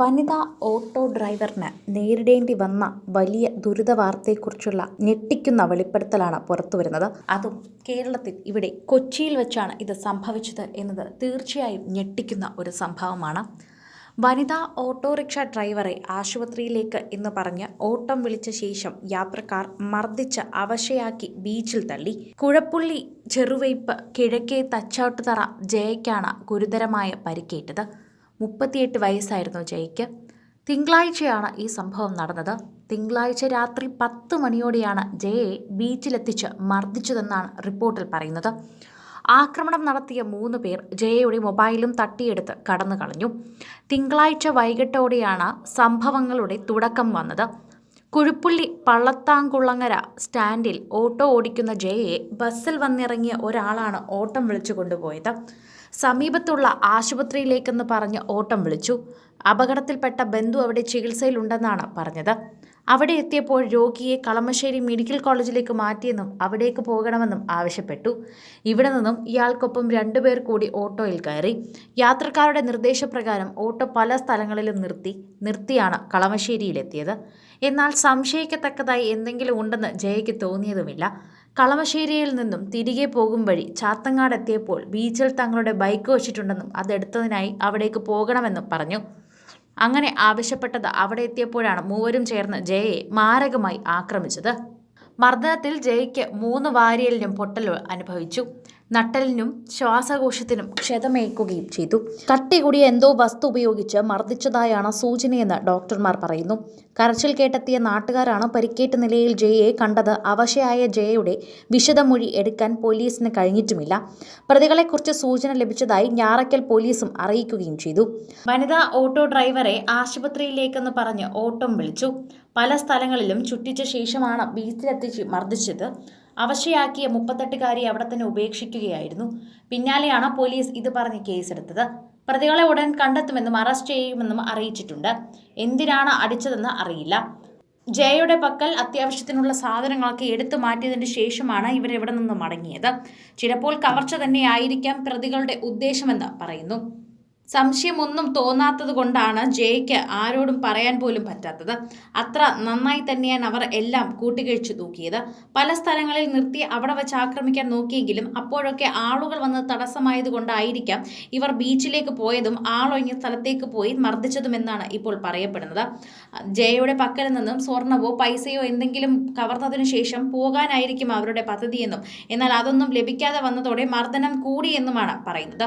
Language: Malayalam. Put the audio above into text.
വനിതാ ഓട്ടോ ഡ്രൈവറിന് നേരിടേണ്ടി വന്ന വലിയ ദുരിത വാർത്തയെക്കുറിച്ചുള്ള ഞെട്ടിക്കുന്ന വെളിപ്പെടുത്തലാണ് പുറത്തുവരുന്നത്. അതും കേരളത്തിൽ ഇവിടെ കൊച്ചിയിൽ വെച്ചാണ് ഇത് സംഭവിച്ചത് എന്നത് തീർച്ചയായും ഞെട്ടിക്കുന്ന ഒരു സംഭവമാണ്. വനിതാ ഓട്ടോറിക്ഷ ഡ്രൈവറെ ആശുപത്രിയിലേക്ക് എന്ന് പറഞ്ഞ് ഓട്ടം വിളിച്ച ശേഷം യാത്രക്കാർ മർദ്ദിച്ച് അവശയാക്കി ബീച്ചിൽ തള്ളി. കുഴപ്പുള്ളി ചെറുവയ്പ് കിഴക്കേ തച്ചാട്ടുതറ ജയയ്ക്കാണ് ഗുരുതരമായ പരിക്കേറ്റത്. മുപ്പത്തിയെട്ട് വയസ്സായിരുന്നു ജയ്ക്ക്. തിങ്കളാഴ്ചയാണ് ഈ സംഭവം നടന്നത്. തിങ്കളാഴ്ച രാത്രി പത്ത് മണിയോടെയാണ് ജയയെ ബീച്ചിലെത്തിച്ച് മർദ്ദിച്ചതെന്നാണ് റിപ്പോർട്ടിൽ പറയുന്നത്. ആക്രമണം നടത്തിയ മൂന്ന് പേർ ജയയുടെ മൊബൈലും തട്ടിയെടുത്ത് കടന്നു കളഞ്ഞു. തിങ്കളാഴ്ച വൈകിട്ടോടെയാണ് സംഭവങ്ങളുടെ തുടക്കം വന്നത്. കുഴുപ്പുള്ളി പള്ളത്താങ്കുളങ്ങര സ്റ്റാൻഡിൽ ഓട്ടോ ഓടിക്കുന്ന ജയയെ ബസ്സിൽ വന്നിറങ്ങിയ ഒരാളാണ് ഓട്ടം വിളിച്ചു കൊണ്ടുപോയത്. സമീപത്തുള്ള ആശുപത്രിയിലേക്കെന്ന് പറഞ്ഞ് ഓട്ടം വിളിച്ചു. അപകടത്തിൽപ്പെട്ട ബന്ധു അവിടെ ചികിത്സയിലുണ്ടെന്നാണ് പറഞ്ഞത്. അവിടെ എത്തിയപ്പോൾ രോഗിയെ കളമശ്ശേരി മെഡിക്കൽ കോളേജിലേക്ക് മാറ്റിയെന്നും അവിടേക്ക് പോകണമെന്നും ആവശ്യപ്പെട്ടു. ഇവിടെ നിന്നും ഇയാൾക്കൊപ്പം രണ്ടുപേർ കൂടി ഓട്ടോയിൽ കയറി. യാത്രക്കാരുടെ നിർദ്ദേശപ്രകാരം ഓട്ടോ പല സ്ഥലങ്ങളിലും നിർത്തി നിർത്തിയാണ് കളമശ്ശേരിയിലെത്തിയത്. എന്നാൽ സംശയിക്കത്തക്കതായി എന്തെങ്കിലും ഉണ്ടെന്ന് ജയയ്ക്ക് തോന്നിയതുമില്ല. കളമശ്ശേരിയിൽ നിന്നും തിരികെ പോകും വഴി ചാത്തങ്ങാട് എത്തിയപ്പോൾ ബീച്ചിൽ തങ്ങളുടെ ബൈക്ക് വെച്ചിട്ടുണ്ടെന്നും അതെടുത്തതിനായി അവിടേക്ക് പോകണമെന്നും പറഞ്ഞു. അങ്ങനെ ആവശ്യപ്പെട്ടത് അവിടെ എത്തിയപ്പോഴാണ് മൂവരും ചേർന്ന് ജയയെ മാരകമായി ആക്രമിച്ചത്. മർദ്ദനത്തിൽ ജയയ്ക്ക് മൂന്ന് വാരിയലിനും പൊട്ടലോ അനുഭവിച്ചു. നട്ടലിനും ശ്വാസകോശത്തിനും ക്ഷതമേൽക്കുകയും ചെയ്തു. കട്ടി കൂടിയ എന്തോ വസ്തു ഉപയോഗിച്ച് മർദ്ദിച്ചതായാണ് സൂചനയെന്ന് ഡോക്ടർമാർ പറയുന്നു. കരച്ചിൽ കേട്ടെത്തിയ നാട്ടുകാരാണ് പരിക്കേറ്റ നിലയിൽ ജയയെ കണ്ടത്. അവശയായ ജയയുടെ വിശദമൊഴി എടുക്കാൻ പോലീസിന് കഴിഞ്ഞിട്ടുമില്ല. പ്രതികളെക്കുറിച്ച് സൂചന ലഭിച്ചതായി ഞാറയ്ക്കൽ പോലീസും അറിയിക്കുകയും ചെയ്തു. വനിതാ ഓട്ടോ ഡ്രൈവറെ ആശുപത്രിയിലേക്കെന്ന് പറഞ്ഞ് ഓട്ടം വിളിച്ചു. പല സ്ഥലങ്ങളിലും ചുറ്റിച്ച ശേഷമാണ് ബീച്ചിലെത്തിച്ച് മർദ്ദിച്ചത്. അവശയാക്കിയ മുപ്പത്തെട്ടുകാരി അവിടെ തന്നെ ഉപേക്ഷിക്കുകയായിരുന്നു. പിന്നാലെയാണ് പോലീസ് ഇത് പറഞ്ഞ് കേസെടുത്തത്. പ്രതികളെ ഉടൻ കണ്ടെത്തുമെന്നും അറസ്റ്റ് ചെയ്യുമെന്നും അറിയിച്ചിട്ടുണ്ട്. എന്തിനാണ് അടിച്ചതെന്ന് അറിയില്ല. ജയയുടെ പക്കൽ അത്യാവശ്യത്തിനുള്ള സാധനങ്ങളൊക്കെ എടുത്തു മാറ്റിയതിന് ശേഷമാണ് ഇവരെവിടെ നിന്ന് മടങ്ങിയത്. ചിലപ്പോൾ കവർച്ച തന്നെയായിരിക്കാം പ്രതികളുടെ ഉദ്ദേശമെന്ന് പറയുന്നു. സംശയമൊന്നും തോന്നാത്തത് കൊണ്ടാണ് ജയയ്ക്ക് ആരോടും പറയാൻ പോലും പറ്റാത്തത്. അത്ര നന്നായി തന്നെയാണ് അവർ എല്ലാം കൂട്ടിക്കഴിച്ചു തൂക്കിയത്. പല സ്ഥലങ്ങളിൽ നിർത്തി അവിടെ വെച്ച് ആക്രമിക്കാൻ നോക്കിയെങ്കിലും അപ്പോഴൊക്കെ ആളുകൾ വന്ന് തടസ്സമായത് കൊണ്ടായിരിക്കാം ഇവർ ബീച്ചിലേക്ക് പോയതും ആളൊഴിഞ്ഞ സ്ഥലത്തേക്ക് പോയി മർദ്ദിച്ചതുമെന്നാണ് ഇപ്പോൾ പറയപ്പെടുന്നത്. ജയയുടെ പക്കൽ നിന്നും സ്വർണവോ പൈസയോ എന്തെങ്കിലും കവർന്നതിനു ശേഷം പോകാനായിരിക്കും അവരുടെ പദ്ധതിയെന്നും എന്നാൽ അതൊന്നും ലഭിക്കാതെ വന്നതോടെ മർദ്ദനം കൂടിയെന്നുമാണ് പറയുന്നത്.